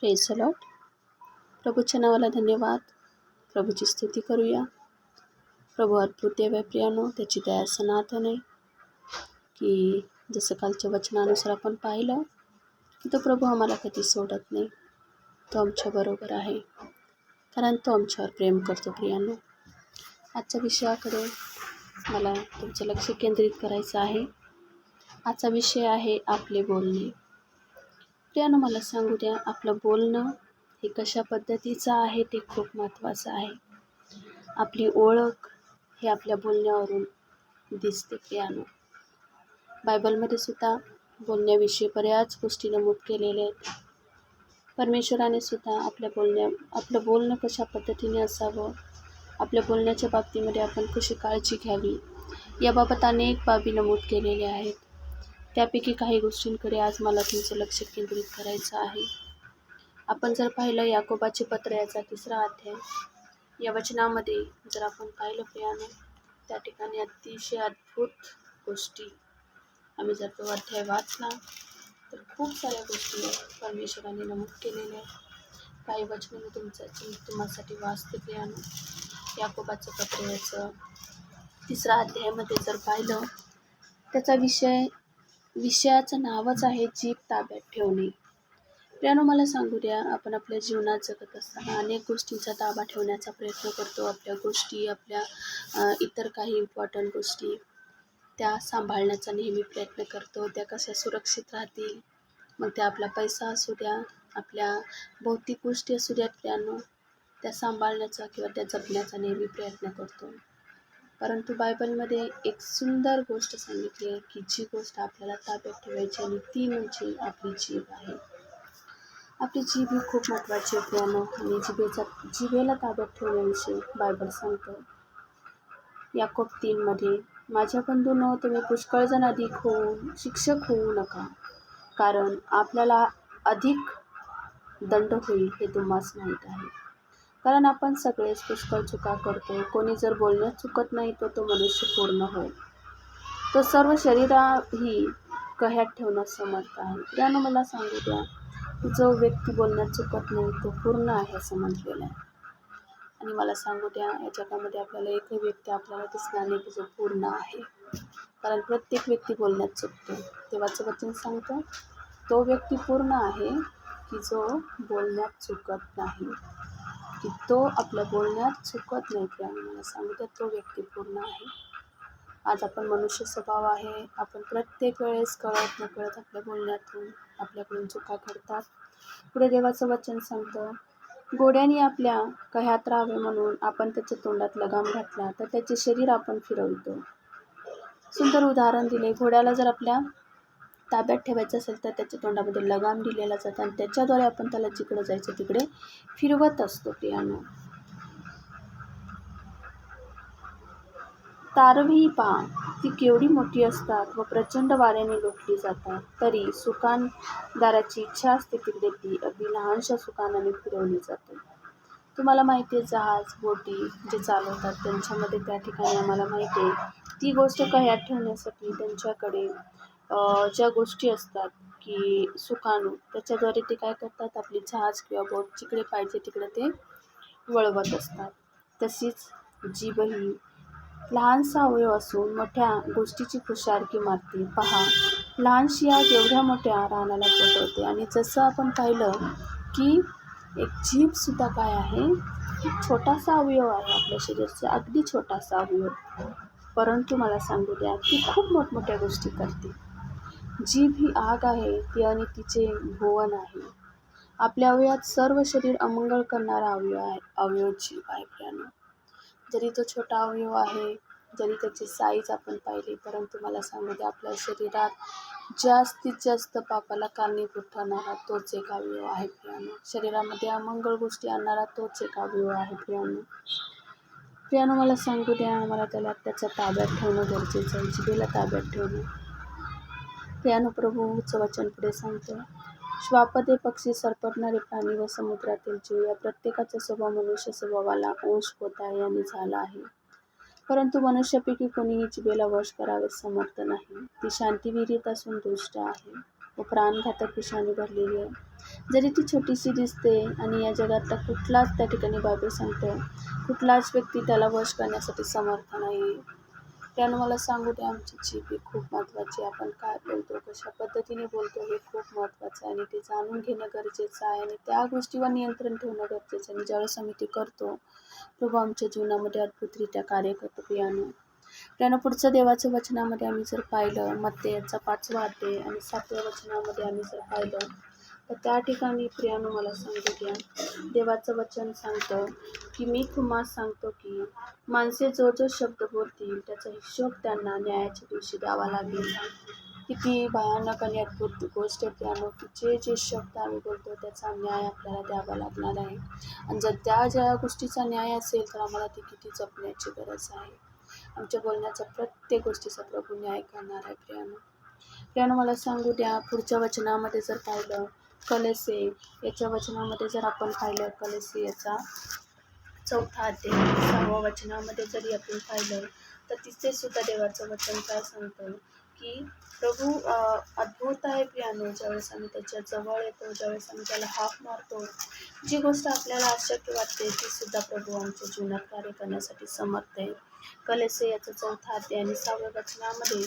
Press allot प्रभूच्या नावाला धन्यवाद. प्रभूची स्तुती करूया. प्रभू अद्भुत देव आहे प्रियानो त्याची दया सनातन आहे. की जसं कालच्या वचनानुसार आपण पाहिलं की तो प्रभू आम्हाला कधी सोडत नाही. तो आमच्याबरोबर आहे. कारण तो आमच्यावर प्रेम करतो प्रियांनो. आजच्या विषयाकडे मला तुमचं लक्ष केंद्रित करायचं आहे. आजचा विषय आहे आपले बोलणे. प्रियानो मला सांगू द्या आपलं बोलणं हे कशा पद्धतीचं आहे ते खूप महत्त्वाचं आहे. आपली ओळख हे आपल्या बोलण्यावरून दिसते प्रियानो बायबलमध्ये सुद्धा बोलण्याविषयी बऱ्याच गोष्टी नमूद केलेल्या आहेत. परमेश्वराने सुद्धा आपल्या बोलण्या आपलं बोलणं कशा पद्धतीने असावं आपल्या बोलण्याच्या बाबतीमध्ये आपण कशी काळजी घ्यावी याबाबत अनेक बाबी नमूद केलेल्या आहेत. त्यापैकी काही गोष्टींकडे आज मला तुमचं लक्ष केंद्रित करायचं आहे. आपण जर पाहिलं याकोबाचे पत्र याचा तिसरा अध्याय या वचनामध्ये जर आपण पाहिलं प्रियाने त्या ठिकाणी अतिशय अद्भुत गोष्टी. आम्ही जर तो अध्याय वाचला तर खूप साऱ्या गोष्टी परमेश्वराने नमूद केलेल्या आहेत. काही वचनं मी तुमच्या तुम्हासाठी वाचते प्रियानो. याकोबाचं पत्र याचं तिसरा अध्यायामध्ये जर पाहिलं त्याचा विषय विषयाचं नावच आहे जीभ ताब्यात ठेवणे. प्रियानो मला सांगू द्या आपण आपल्या जीवनात जगत असताना अनेक गोष्टींचा ताबा ठेवण्याचा प्रयत्न करतो. आपल्या गोष्टी आपल्या इतर काही इम्पॉर्टंट गोष्टी त्या सांभाळण्याचा नेहमी प्रयत्न करतो. त्या कशा सुरक्षित राहतील? मग त्या आपला पैसा असू द्या आपल्या भौतिक गोष्टी असू द्या प्रियानो. त्या सांभाळण्याचा किंवा त्या जपण्याचा नेहमी प्रयत्न करतो. परंतु बायबलमध्ये एक सुंदर गोष्ट सांगितली आहे की जी गोष्ट आपल्याला ताब्यात ठेवायची आणि ती म्हणजे आपली जीभ आहे. आपली जीभ ही खूप महत्त्वाची आहे. प्रियानो आणि जिभेचा जिभेला ताब्यात ठेवण्याविषयी बायबल सांगतो. याकोब तीनमध्ये माझ्या बंधूंनो तुम्ही पुष्कळजण अधिक होऊन शिक्षक होऊ नका. कारण आपल्याला अधिक दंड होईल हे तुम्हास माहीत आहे. कारण आपण सगळेच पुष्कळ चुका करतो कोणी जर बोलण्यात चुकत नाही तर तो मनुष्य पूर्ण होय तो सर्व शरीराही कह्यात ठेवण्यास समर्थ आहे. त्यानं मला सांगू द्या जो व्यक्ती बोलण्यात चुकत नाही तो पूर्ण आहे असं म्हटलेलं आहे. आणि मला सांगू द्या या जगामध्ये आपल्याला एकही व्यक्ती आपल्याला दिसणार नाही की जो पूर्ण आहे. कारण प्रत्येक व्यक्ती बोलण्यात चुकतो तेव्हाचं वचन सांगतो तो व्यक्ती पूर्ण आहे की जो बोलण्यात चुकत नाही. की तो आपल्या बोलण्यात चुकत नाही की आम्ही मला सांगू तो व्यक्ती पूर्ण आहे. आज आपण मनुष्य स्वभाव आहे. आपण प्रत्येक वेळेस कळत नकळत आपल्या बोलण्यातून आपल्याकडून चुका करतात पुढे देवाचं वचन सांगतं घोड्याने आपल्या कह्यात राहावे म्हणून आपण त्याच्या तोंडात लगाम घातला तर त्याचे शरीर आपण फिरवतो. सुंदर उदाहरण दिले. घोड्याला जर आपल्या ताब्यात ठेवायचं असेल तर त्याच्या तोंडामध्ये लगाम दिलेला जातं आणि त्याच्याद्वारे आपण त्याला जिकडं जायचं तिकडे फिरवत असतो पियानो तारवी पान ती केवढी मोठी असतात व प्रचंड वाऱ्याने लोटली जातात. तरी सुकानदाराची इच्छा असते तिकडे ती अगदी लहानशा सुकानाने फिरवली जाते. तुम्हाला माहिती आहे जहाज बोटी जे चालवतात त्यांच्यामध्ये त्या ठिकाणी आम्हाला माहिती आहे ती गोष्ट कयात ठेवण्यासाठी त्यांच्याकडे ज्या गोष्टी असतात की सुकाणू त्याच्याद्वारे ते काय करतात? आपली जहाज किंवा बोट जिकडे पाहिजे तिकडे ते वळवत असतात. तशीच जीभही लहानसा अवयव असून मोठ्या गोष्टीची खुशारकी मारते. पहा लहानशी आग एवढ्या मोठ्या रानाला पेटवते आणि जसं आपण पाहिलं की एक जीभसुद्धा काय आहे? छोटासा अवयव आहे आपल्या शरीराचा अगदी छोटासा अवयव. परंतु मला सांगू द्या ती खूप मोठमोठ्या गोष्टी करते. जीभ ही आग आहे ती आणि तिचे भुवन आहे. आपल्या अवयवात सर्व शरीर अमंगळ करणारा अवयव आहे अवयव जीभ आहे प्रियानो जरी तो छोटा अवयव आहे जरी त्याची साईज आपण पाहिली परंतु मला सांगू द्या आपल्या शरीरात जास्तीत जास्त पापाला कारणीभूत ठरणारा तोच एक अवयव आहे प्रियानो शरीरामध्ये अमंगळ गोष्टी आणणारा तोच एक अवयव आहे प्रियानो प्रियानो मला सांगू द्या मला त्याला त्याच्या ताब्यात ठेवणं गरजेचं आहे जिभेला ताब्यात ठेवणं. प्रियानो वचन पुढे सांगतो. श्वापदे पक्षी सरपटणारे प्राणी व समुद्रातील जीव या प्रत्येकाचा स्वभाव मनुष्य स्वभावाला अंश होता याने झाला आहे. परंतु मनुष्यापैकी कोणीही जिबेला वश करावे समर्थ नाही. ती शांतिविरीत असून दुष्ट आहे व प्राणघातक विषाने भरलेली आहे. जरी ती छोटीशी दिसते आणि या जगातला कुठलाच त्या ठिकाणी बाबी सांगतो कुठलाच व्यक्ती त्याला वश करण्यासाठी समर्थ नाही. त्यानं मला सांगू द्या आमची जीभ ही खूप महत्त्वाची आहे. आपण काय बोलतो कशा पद्धतीने बोलतो हे खूप महत्त्वाचं आहे आणि ते जाणून घेणं गरजेचं आहे आणि त्या गोष्टीवर नियंत्रण ठेवणं गरजेचं आहे. आणि ज्यावेळेस आम्ही ते करतो प्रभू आमच्या जीवनामध्ये अद्भुतरित्या कार्य करतो पियानो. त्यानं पुढचं देवाचं वचनामध्ये आम्ही जर पाहिलं मग याचा पाचवा अध्याय आणि सातव्या वचनामध्ये आम्ही जर पाहिलं तर त्या ठिकाणी प्रियानं मला सांगू द्या देवाचं वचन सांगतं की मी तुम्हाला सांगतो की माणसे जो जो शब्द बोलतील त्याचा हिशोब त्यांना न्यायाच्या दिवशी द्यावा लागेल. किती भयानक आणि अद्भुत गोष्ट प्रियानो की जे जे शब्द आम्ही बोलतो त्याचा न्याय आपल्याला द्यावा लागणार आहे. आणि जर त्या ज्या गोष्टीचा न्याय असेल तर आम्हाला ती किती जपण्याची गरज आहे. आमच्या बोलण्याचा प्रत्येक गोष्टीचा प्रभू न्याय करणार आहे प्रियानो. प्रियानो मला सांगू द्या पुढच्या वचनामध्ये जर पाहिलं कलेसे याच्या वचनामध्ये जर आपण पाहिलं कलेसे याचा चौथा अध्याय सहाव्या वचनामध्ये जरी आपण पाहिलं तर तिथे सुद्धा देवाचं वचन काय सांगतं? की प्रभू अद्भुत आहे प्रियानो ज्यावेळेस आम्ही त्याच्याजवळ येतो ज्यावेळेस आम्ही त्याला हाक मारतो. जी गोष्ट आपल्याला अशक्य वाटते ती सुद्धा प्रभू आमच्या जीवनात कार्य करण्यासाठी समर्थ आहे. कलेसे याचं चौथा अध्याय आणि सहाव्या वचनामध्ये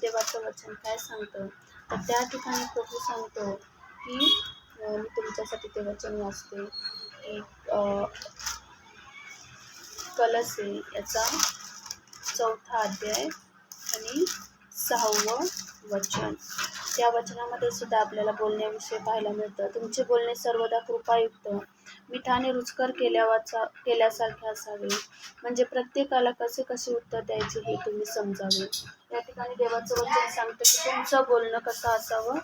देवाचं वचन काय सांगतं? तर त्या ठिकाणी प्रभू सांगतो की मी तुमच्यासाठी ते वचन वाचते. एक कलस आहे याचा चौथा अध्याय आणि सहावं वचन. त्या वचनामध्ये सुद्धा आपल्याला बोलण्याविषयी पाहायला मिळतं. तुमचे बोलणे सर्वदा कृपायुक्त मिठाने रुचकर केल्यावाचा केल्यासारखे असावे. म्हणजे प्रत्येकाला कसे कसे उत्तर द्यायचे हे तुम्ही समजावे. या ठिकाणी देवाचं वचन सांगतं की तुमचं बोलणं कसं असावं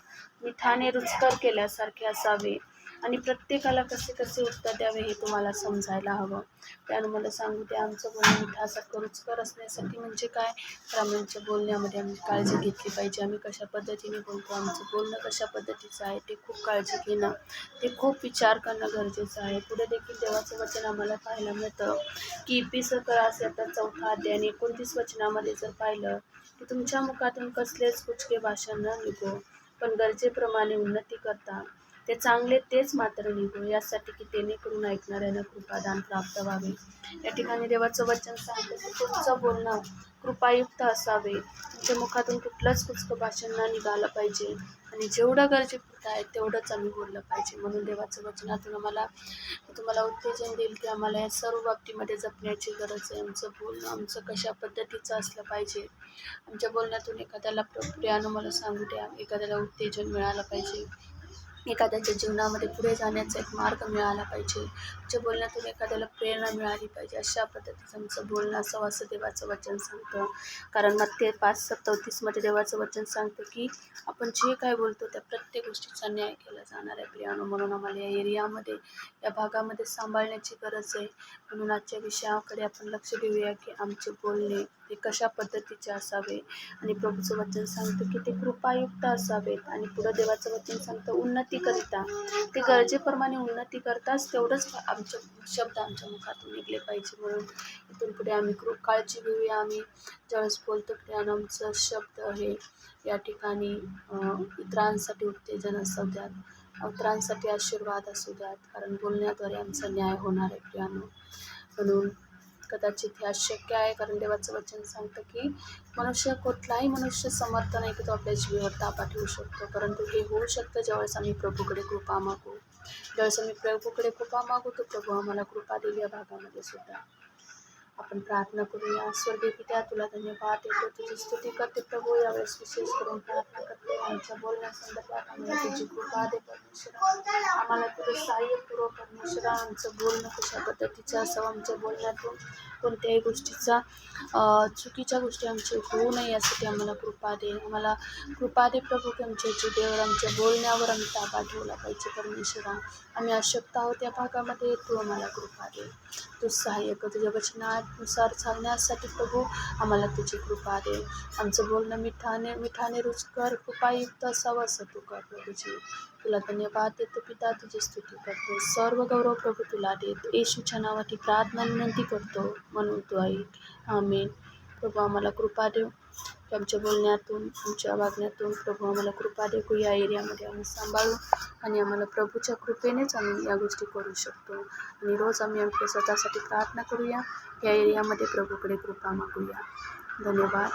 मिठाने रुचकर केल्यासारखे असावे आणि प्रत्येकाला कसे कसे उत्तर द्यावे हे तुम्हाला समजायला हवं. त्यानं मला सांगू द्या आमचं बोलणं मिठासारखं रुचकर असण्यासाठी म्हणजे काय? तर आमच्या बोलण्यामध्ये आम्ही काळजी घेतली पाहिजे. आम्ही कशा पद्धतीने बोलतो आमचं बोलणं कशा पद्धतीचं आहे ते खूप काळजी घेणं. ते खूप विचार करणं गरजेचं आहे. पुढे देखील देवाचं वचन आम्हाला पाहायला मिळतं. की पी पिसकर असेल तर चौथा अध्याय आणि एकोणतीस वचनामध्ये जर पाहिलं की तुमच्या मुखातून कसलेच कुचके भाषण न निघो. पण गरजेप्रमाणे उन्नती करता. ते चांगले तेच मात्र निघू यासाठी की जेणेकरून ऐकणाऱ्यांना कृपादान प्राप्त व्हावे. या ठिकाणी देवाचं वचन सांगतं की तुमचं बोलणं कृपायुक्त असावे. तुमच्या मुखातून कुठलंच कुचकं भाषण न निघालं पाहिजे. आणि जेवढं गरजेपुरतं आहे तेवढंच आम्ही बोललं पाहिजे. म्हणून देवाचं वचनातून आम्हाला तुम्हाला उत्तेजन देईल की आम्हाला या सर्व बाबतीमध्ये जपण्याची गरज आहे. आमचं बोलणं आमचं कशा पद्धतीचं असलं पाहिजे. आमच्या बोलण्यातून एखाद्याला प्रियानं मला सांगू द्या. एखाद्याला उत्तेजन मिळालं पाहिजे. एखाद्याच्या जीवनामध्ये पुढे जाण्याचा एक मार्ग मिळाला पाहिजे. जे बोलण्यातून एखाद्याला प्रेरणा मिळाली पाहिजे अशा पद्धतीचं आमचं बोलणं असं देवाचं वचन सांगतं. कारण मग ते पाच सत्तोतीसमध्ये देवाचं वचन सांगतं की आपण जे काय बोलतो त्या प्रत्येक गोष्टीचा न्याय केला जाणार आहे प्रियानो. म्हणून आम्हाला या एरियामध्ये या भागामध्ये सांभाळण्याची गरज आहे. म्हणून आजच्या विषयाकडे आपण लक्ष देऊया की आमचे बोलणे ते कशा पद्धतीचे असावे? आणि प्रभूचं वचन सांगतं की ते कृपायुक्त असावेत. आणि पुढं देवाचं वचन सांगतं उन्नतीकरिता. ते गरजेप्रमाणे उन्नती करताच तेवढंच आमचे शब्द आमच्या मुखातून निघले पाहिजे. म्हणून इथून पुढे आम्ही कृप काळजी घेऊया आम्ही. ज्यावेळेस बोलतो त्यानं आमचं शब्द हे या ठिकाणी इतरांसाठी उत्तेजन असू द्यात. इतरांसाठी आशीर्वाद असू द्यात. कारण बोलण्याद्वारे आमचा न्याय होणार आहे प्रियानो. म्हणून कदाचित हे अशक्य आहे. कारण देवाचं वचन सांगतं की मनुष्य कुठलाही मनुष्य समर्थ नाही की तो आपल्या जीवावर ताबा ठेवू शकतो. परंतु हे होऊ शकतं ज्यावेळेस आम्ही प्रभूकडे कृपा मागू. ज्यावेळेस आम्ही प्रभूकडे कृपा मागू तर प्रभू आम्हाला कृपा देईल या भागामध्ये सुद्धा. आपण प्रार्थना करूया. स्वर्गीय पित्या तुला धन्यवाद देतो. तुझी स्तुती करते प्रभू. यावेळेस विशेष करून प्रार्थना करते. आमच्या बोलण्यासंदर्भात आम्हाला तुझी कृपा दे परमेश्वरा. आम्हाला तुझं सहाय्य पुरव परमेश्वरा. आमचं बोलणं कशा पद्धतीचं असावं? आमच्या बोलण्यातून कोणत्याही गोष्टीचा चुकीच्या गोष्टी आमची होऊ नये यासाठी आम्हाला कृपा दे. आम्हाला कृपा दे प्रभू की आमच्या जिभेवर आमच्या बोलण्यावर आम्ही ताबा ठेवला पाहिजे परमेश्वरा. आम्ही अशक्त आहोत. या भागामध्ये तू आम्हाला कृपा दे. तू सहाय्य कर तुझ्या वचनानुसार चालण्यासाठी प्रभू आम्हाला तुझी कृपा दे. आमचं बोलणं मिठाने मिठाने रुचकर कृपायुक्त असावं असं तू कर प्रभूजी. तुला धन्यवाद देतो पिता तुझी स्तुती करतो. सर्व गौरव प्रभू तुला देत. येशूच्या नावाची प्रार्थना विनंती करतो म्हणून तू ऐक आमेन. प्रभू आम्हाला कृपा देव. आमच्या बोलण्यातून आमच्या वागण्यातून प्रभू आम्हाला कृपा दे या एरियामध्ये आम्ही सांभाळू आणि आम्हाला प्रभूच्या कृपेनेच आम्ही या गोष्टी करू शकतो. आणि रोज आम्ही आमच्या स्वतःसाठी प्रार्थना करूया. या एरियामध्ये प्रभूकडे कृपा मागूया. धन्यवाद.